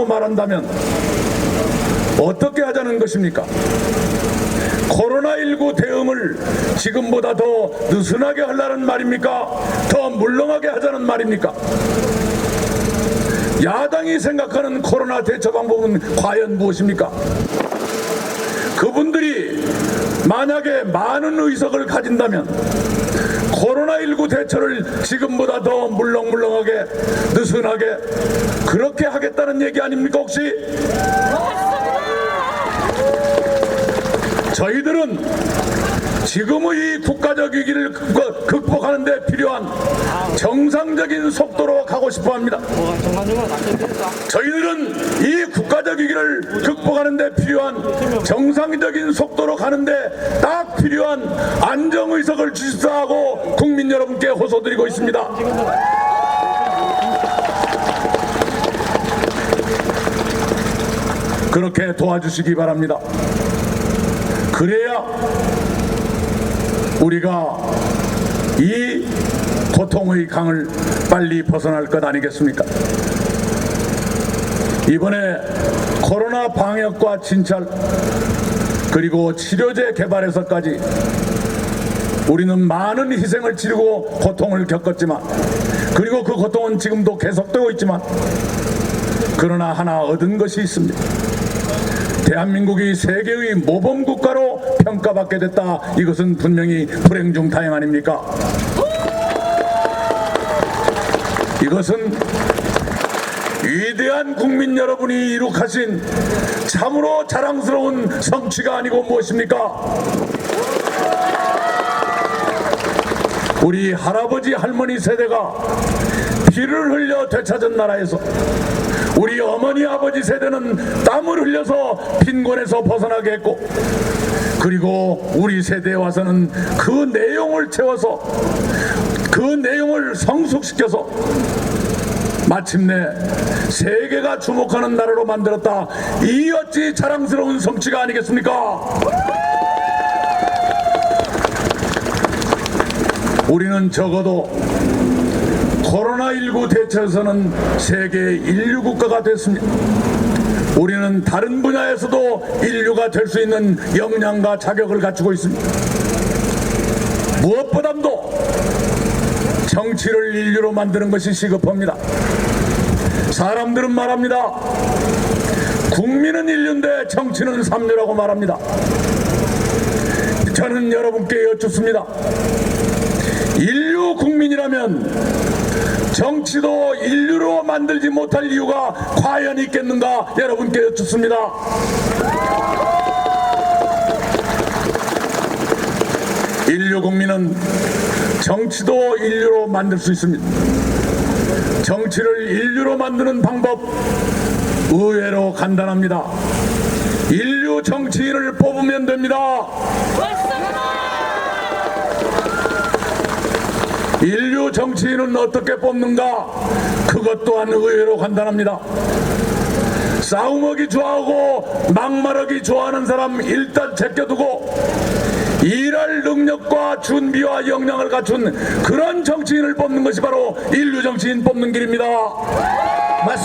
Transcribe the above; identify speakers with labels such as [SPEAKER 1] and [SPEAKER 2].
[SPEAKER 1] 하자고 말한다면 어떻게 하자는 것입니까? 코로나19 대응을 지금보다 더 느슨하게 하려는 말입니까? 더 물렁하게 하자는 말입니까? 야당이 생각하는 코로나 대처 방법은 과연 무엇입니까? 그분들이 만약에 많은 의석을 가진다면 코로나19 대처를 지금보다 더 물렁물렁하게 느슨하게 그렇게 하겠다는 얘기 아닙니까 혹시? 저희들은 지금의 이 국가적 위기를 극- 극복하는 데 필요한 정상적인 속도로 가고 싶어 합니다. 저희들은 이 국가적 위기를 극복하는 데 필요한 정상적인 속도로 가는데 딱 필요한 안정의석을 주십사하고 국민 여러분께 호소드리고 있습니다. 그렇게 도와주시기 바랍니다. 그래야 우리가 이 고통의 강을 빨리 벗어날 것 아니겠습니까? 이번에 코로나 방역과 진찰 그리고 치료제 개발에서까지 우리는 많은 희생을 치르고 고통을 겪었지만 그리고 그 고통은 지금도 계속되고 있지만 그러나 하나 얻은 것이 있습니다. 대한민국이 세계의 모범 국가로 평가받게 됐다. 이것은 분명히 불행 중 다행 아닙니까? 이것은 위대한 국민 여러분이 이룩하신 참으로 자랑스러운 성취가 아니고 무엇입니까? 우리 할아버지 할머니 세대가 피를 흘려 되찾은 나라에서 우리 어머니 아버지 세대는 땀을 흘려서 빈곤에서 벗어나게 했고 그리고 우리 세대에 와서는 그 내용을 채워서 그 내용을 성숙시켜서 마침내 세계가 주목하는 나라로 만들었다. 이 어찌 자랑스러운 성취가 아니겠습니까? 우리는 적어도 코로나19 대처에서는 세계 인류 국가가 됐습니다. 우리는 다른 분야에서도 인류가 될 수 있는 역량과 자격을 갖추고 있습니다. 무엇보다도 정치를 인류로 만드는 것이 시급합니다. 사람들은 말합니다. 국민은 인류인데 정치는 삼류라고 말합니다. 저는 여러분께 여쭙습니다. 인류 국민이라면 정치도 인류로 만들지 못할 이유가 과연 있겠는가 여러분께 여쭙습니다. 인류 국민은 정치도 인류로 만들 수 있습니다. 정치를 인류로 만드는 방법 의외로 간단합니다. 인류 정치인을 뽑으면 됩니다. 인류 정치인은 어떻게 뽑는가? 그것 또한 의외로 간단합니다. 싸움하기 좋아하고 막말하기 좋아하는 사람 일단 제껴두고 일할 능력과 준비와 역량을 갖춘 그런 정치인을 뽑는 것이 바로 인류 정치인 뽑는 길입니다.